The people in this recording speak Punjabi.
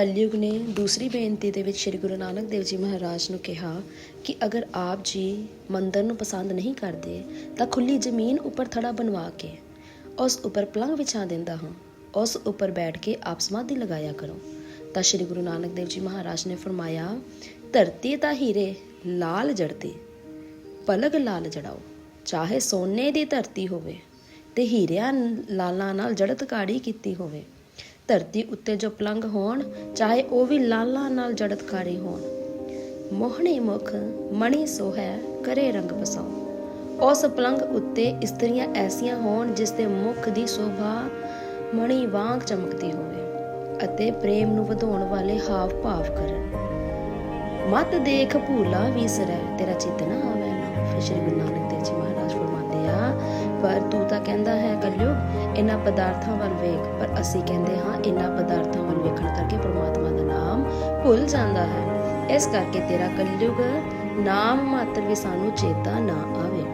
ਕਲਯੁਗ ਨੇ ਦੂਸਰੀ ਬੇਨਤੀ ਦੇ ਵਿੱਚ ਸ੍ਰੀ ਗੁਰੂ ਨਾਨਕ ਦੇਵ ਜੀ ਮਹਾਰਾਜ ਨੂੰ ਕਿਹਾ ਕਿ ਅਗਰ ਆਪ ਜੀ ਮੰਦਰ ਨੂੰ ਪਸੰਦ ਨਹੀਂ ਕਰਦੇ, ਤਾਂ ਖੁੱਲੀ ਜ਼ਮੀਨ ਉੱਪਰ ਥੜਾ ਬਣਵਾ ਕੇ ਉਸ ਉੱਪਰ ਪਲੰਘ ਵਿਛਾ ਦਿੰਦਾ ਹਾਂ। ਉਸ ਉੱਪਰ ਬੈਠ ਕੇ ਆਪ ਸਮਾਧੀ ਲਗਾਇਆ ਕਰੋ। ਤਾਂ ਸ੍ਰੀ ਗੁਰੂ ਨਾਨਕ ਦੇਵ ਜੀ ਮਹਾਰਾਜ ਨੇ ਫਰਮਾਇਆ, ਧਰਤੀ ਤਾਂ ਹੀਰੇ, ਲਾਲ ਜੜਦੀ ਪਲਗ ਲਾਲ ਜੜਾਓ, ਚਾਹੇ ਸੋਨੇ ਦੀ ਧਰਤੀ ਹੋਵੇ ਤੇ ਹੀਰਿਆਂ ਲਾਲਾਂ ਨਾਲ ਜੜਤ ਕਾੜੀ ਕੀਤੀ ਹੋਵੇ। ਧਰਤੀ ਉੱਤੇ ਜੋ ਪਲੰਗ ਹੋਣ, ਚਾਹੇ ਉਹ ਵੀ ਲਾਲਾਂ ਨਾਲ ਜੜਤ ਕਾੜੀ ਹੋਣ। ਮੋਹਣੀ ਮੁਖ ਮਣੀ ਸੋਹੈ ਕਰੇ ਰੰਗ ਬਸਾਓ ਉਸ ਪਲੰਗ ਉੱਤੇ ਇਸਤਰੀਆਂ ਐਸੀਆਂ ਹੋਣ ਜਿਸ ਦੇ ਮੁਖ ਦੀ ਸ਼ੋਭਾ ਮਣੀ ਵਾਂਗ ਚਮਕਦੀ ਹੋਵੇ ਅਤੇ ਪ੍ਰੇਮ ਨੂੰ ਵਧਾਉਣ ਵਾਲੇ ਹਾਵ ਭਾਵ ਕਰਨ। ਮਤ ਦੇਖ ਭੂਲਾ ਵਿਸਰੈ, ਤੇਰਾ ਚਿਤ ਨਾ ਆਵੇ ਨਾ ਫਿਰ ਸ਼੍ਰੀ ਗੁਰੂ ਨਾਨਕ ਦੇਵ ਜੀ ਮਹਾਰਾਜ ਫਰਮਾਉਂਦੇ ਆ, ਪਰ ਤੂੰ ਤਾਂ ਕਹਿੰਦਾ ਹੈ, ਕਲਯੁਗ ਇਹਨਾਂ ਪਦਾਰਥਾਂ ਵੱਲ ਵੇਖ, ਪਰ ਅਸੀਂ ਕਹਿੰਦੇ ਹਾਂ ਇਹਨਾਂ ਪਦਾਰਥਾਂ ਵੱਲ ਵੇਖਣ ਕਰਕੇ ਪ੍ਰਮਾਤਮਾ ਦਾ ਨਾਮ ਭੁੱਲ ਜਾਂਦਾ ਹੈ। ਇਸ ਕਰਕੇ ਤੇਰਾ ਕਲਯੁਗ ਨਾਮ ਮਾਤਰ ਵੀ ਸਾਨੂੰ ਚੇਤਾ ਨਾ ਆਵੇ।